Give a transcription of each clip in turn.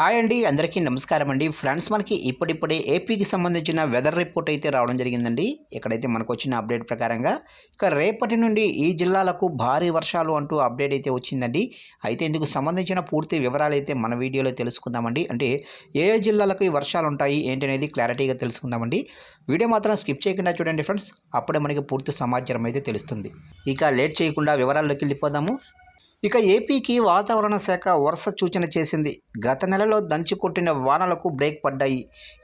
Hi అండి అందరికీ నమస్కారం అండి. ఫ్రెండ్స్ మనకి ఇప్పుడిప్పుడే ఏపీకి సంబంధించిన వెదర్ రిపోర్ట్ అయితే రావడం జరిగిందండి. ఇక్కడైతే మనకు వచ్చిన అప్డేట్ ప్రకారంగా ఇక రేపటి నుండి ఈ జిల్లాలకు భారీ వర్షాలు అంటూ అప్డేట్ అయితే వచ్చిందండి. అయితే ఇందుకు సంబంధించిన పూర్తి వివరాలు అయితే మన వీడియోలో తెలుసుకుందామండి. అంటే ఏ ఏ జిల్లాలకు ఈ వర్షాలు ఉంటాయి ఏంటి అనేది క్లారిటీగా తెలుసుకుందామండి. వీడియో మాత్రం స్కిప్ చేయకుండా చూడండి ఫ్రెండ్స్. అప్పుడే మనకి పూర్తి సమాచారం అయితే తెలుస్తుంది. ఇక లేట్ చేయకుండా వివరాల్లోకి వెళ్ళిపోదాము. ఇక ఏపీకి వాతావరణ శాఖ వరుస సూచన చేసింది. గత నెలలో దంచి కొట్టిన వానలకు బ్రేక్ పడ్డాయి.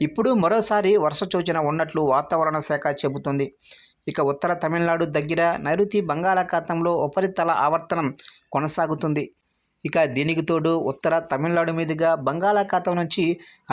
ఇప్పుడు మరోసారి వరుస సూచన ఉన్నట్లు వాతావరణ శాఖ చెబుతుంది. ఇక ఉత్తర తమిళనాడు దగ్గర నైరుతి బంగాళాఖాతంలో ఉపరితల ఆవర్తనం కొనసాగుతుంది. ఇక దీనికి తోడు ఉత్తర తమిళనాడు మీదుగా బంగాళాఖాతం నుంచి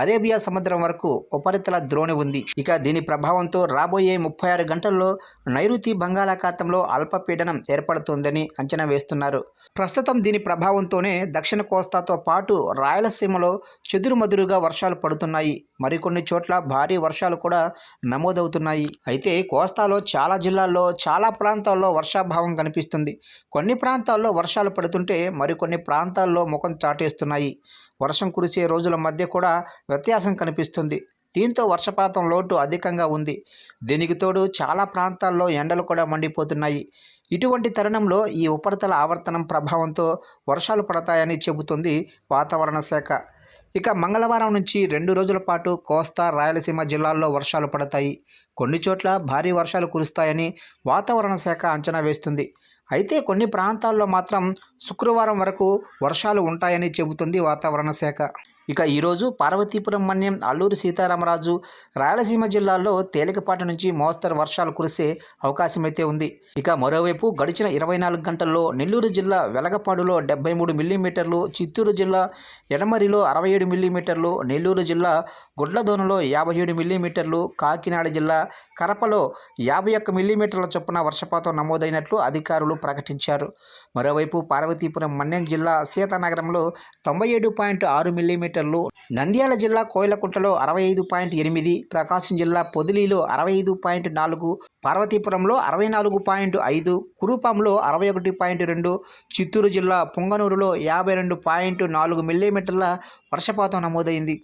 అరేబియా సముద్రం వరకు ఉపరితల ద్రోణి ఉంది. ఇక దీని ప్రభావంతో రాబోయే ముప్పై ఆరు గంటల్లో నైరుతి బంగాళాఖాతంలో అల్పపీడనం ఏర్పడుతుందని అంచనా వేస్తున్నారు. ప్రస్తుతం దీని ప్రభావంతోనే దక్షిణ కోస్తాతో పాటు రాయలసీమలో చెదురుమదురుగా వర్షాలు పడుతున్నాయి. మరికొన్ని చోట్ల భారీ వర్షాలు కూడా నమోదవుతున్నాయి. అయితే కోస్తాలో చాలా జిల్లాల్లో చాలా ప్రాంతాల్లో వర్షాభావం కనిపిస్తుంది. కొన్ని ప్రాంతాల్లో వర్షాలు పడుతుంటే మరికొన్ని ప్రాంతాల్లో ప్రాంతాల్లో ముఖం చాటేస్తున్నాయి. వర్షం కురిసే రోజుల మధ్య కూడా వ్యత్యాసం కనిపిస్తుంది. దీంతో వర్షపాతం లోటు అధికంగా ఉంది. దీనికి తోడు చాలా ప్రాంతాల్లో ఎండలు కూడా మండిపోతున్నాయి. ఇటువంటి తరుణంలో ఈ ఉపరితల ఆవర్తనం ప్రభావంతో వర్షాలు పడతాయని చెబుతుంది వాతావరణ శాఖ. ఇక మంగళవారం నుంచి రెండు రోజుల పాటు కోస్తా రాయలసీమ జిల్లాల్లో వర్షాలు పడతాయి. కొన్ని చోట్ల భారీ వర్షాలు కురుస్తాయని వాతావరణ శాఖ అంచనా వేస్తుంది. అయితే కొన్ని ప్రాంతాల్లో మాత్రం శుక్రవారం వరకు వర్షాలు ఉంటాయని చెబుతుంది వాతావరణ శాఖ. ఇక ఈరోజు పార్వతీపురం మన్యం అల్లూరి సీతారామరాజు రాయలసీమ జిల్లాల్లో తేలికపాటి నుంచి మోస్తరు వర్షాలు కురిసే అవకాశమైతే ఉంది. ఇక మరోవైపు గడిచిన ఇరవై నాలుగు గంటల్లో నెల్లూరు జిల్లా వెలగపాడులో డెబ్బై మూడు మిల్లీమీటర్లు చిత్తూరు జిల్లా ఎడమరిలో అరవై ఏడు మిల్లీమీటర్లు నెల్లూరు జిల్లా గుడ్లదోనులో యాభై ఏడు మిల్లీమీటర్లు కాకినాడ జిల్లా కరపలో యాభై ఒక్క మిల్లీమీటర్ల చొప్పున వర్షపాతం నమోదైనట్లు అధికారులు ప్రకటించారు. మరోవైపు పార్వతీపురం మన్యం జిల్లా సీతానగరంలో తొంభై ఏడు పాయింట్ ఆరు మిల్లీమీటర్లు నంద్యాల జిల్లా కోయిలకుంటలో అరవై ఐదు పాయింట్ ఎనిమిది ప్రకాశం జిల్లా పొదిలిలో అరవై ఐదు పాయింట్ నాలుగు పార్వతీపురంలో అరవై నాలుగు పాయింట్ ఐదు కురుపాంలో అరవై ఒకటి పాయింట్ రెండు చిత్తూరు జిల్లా పుంగనూరులో యాభై రెండు పాయింట్ నాలుగు మిల్లీమీటర్ల వర్షపాతం నమోదైంది.